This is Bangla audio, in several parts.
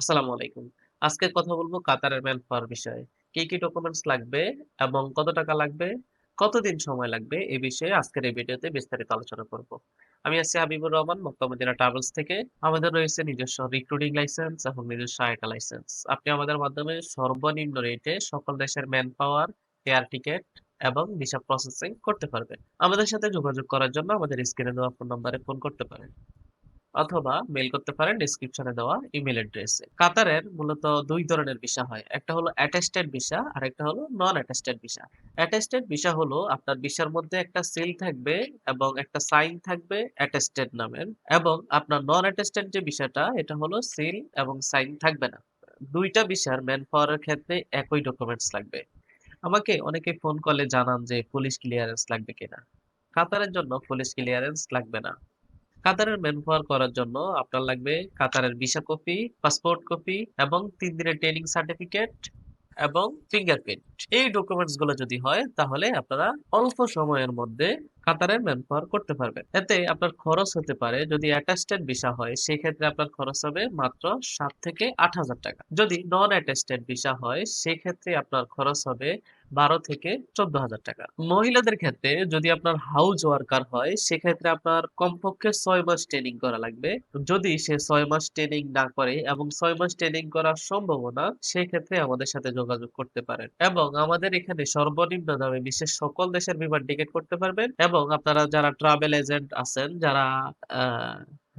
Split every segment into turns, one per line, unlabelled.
আসসালামু আলাইকুম। আজকে কথা বলব কাতারের ম্যান পাওয়ার বিষয়ে। কি, কি ডকুমেন্টস লাগবে এবং কত টাকা লাগবে, কতদিন সময় লাগবে এ বিষয়ে আজকের এই ভিডিওতে বিস্তারিত আলোচনা করব। আমি আছি হাবিবুর রহমান মক্কা মদিনা ট্রাভেলস থেকে। আমাদের রয়েছে নিজস্ব রিক্রুটিং লাইসেন্স এবং নিজস্ব আইটা লাইসেন্স। আপনি আমাদের মাধ্যমে সর্বনিম্ন রেটে সকল দেশের ম্যান পাওয়ার, এয়ার টিকেট এবং ভিসা প্রসেসিং করতে পারবেন। আমাদের সাথে যোগাযোগ করার জন্য আমাদের স্ক্রিনে দেওয়া ফোন নম্বরে ফোন করতে পারেন। অথবা মেইল করতে পারেন ডেসক্রিপশনে দেওয়া ইমেইল অ্যাড্রেসে। কাতারের মূলত ২ ধরনের ভিসা হয়। একটা হলো অ্যাটেস্টেড ভিসা আর একটা হলো non attested visa. Attested visa হলো আপনার ভিসার মধ্যে একটা সিল থাকবে এবং একটা সাইন থাকবে অ্যাটেস্টেড নামের এবং আপনার নন অ্যাটেস্টেড যে ভিসাটা, এটা হলো সিল এবং সাইন থাকবে না। ২ টা ভিসার ম্যান পাওয়ার এর ক্ষেত্রে একই ডকুমেন্টস লাগবে। আমাকে অনেকে ফোন কলে জানান যে, পুলিশ ক্লিয়ারেন্স লাগবে কিনা। কাতারের জন্য পুলিশ ক্লিয়ারেন্স লাগবে না। কাতারের ম্যান করার জন্য আপনার লাগবে কাতারের ভিসা কপি, পাসপোর্ট কপি এবং তিন দিনের ট্রেনিং সার্টিফিকেট এবং ফিঙ্গারপ্রিন্ট। এই ডকুমেন্টসগুলো যদি হয় তাহলে আপনারা অল্প সময়ের মধ্যে কাতারের ম্যান পাওয়ার করতে পারবেন। এতে আপনার খরচ হতে পারে যদি অ্যাটেস্টেড ভিসা হয় সেক্ষেত্রে আপনার খরচ হবে মাত্র ৭ থেকে ৮,০০০ টাকা। যদি নন অ্যাটেস্টেড ভিসা হয় সেক্ষেত্রে আপনার খরচ হবে ১২ থেকে ১৪,০০০ টাকা। মহিলাদের ক্ষেত্রে যদি আপনার হাউস ওয়ার্কার হয় সেক্ষেত্রে আপনার কমপক্ষে ৬ মাস ট্রেনিং করা লাগবে। যদি সে ৬ মাস ট্রেনিং না করে এবং ৬ মাস ট্রেনিং করার সম্ভাবনা সেক্ষেত্রে আমাদের সাথে যোগাযোগ করতে পারেন এবং আমাদের এখানে সর্বনিম্ন দামে বিশ্বের সকল দেশের বিমান টিকিট করতে পারবেন এবং আপনারা যারা ট্রাভেল এজেন্ট আছেন, যারা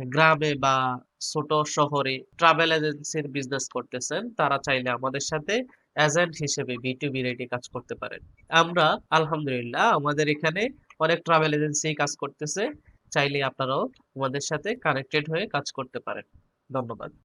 গ্রামে বা ছোট শহরে ট্রাভেল এজেন্সির বিজনেস করতেছেন, তারা চাইলে আমাদের সাথে এজেন্ট হিসেবে B2B রেটে কাজ করতে পারেন। আমরা, আলহামদুলিল্লাহ, আমাদের এখানে অনেক ট্রাভেল এজেন্সি কাজ করতেছে। চাইলে আপনারাও আমাদের সাথে কানেক্টেড হয়ে কাজ করতে পারেন। ধন্যবাদ।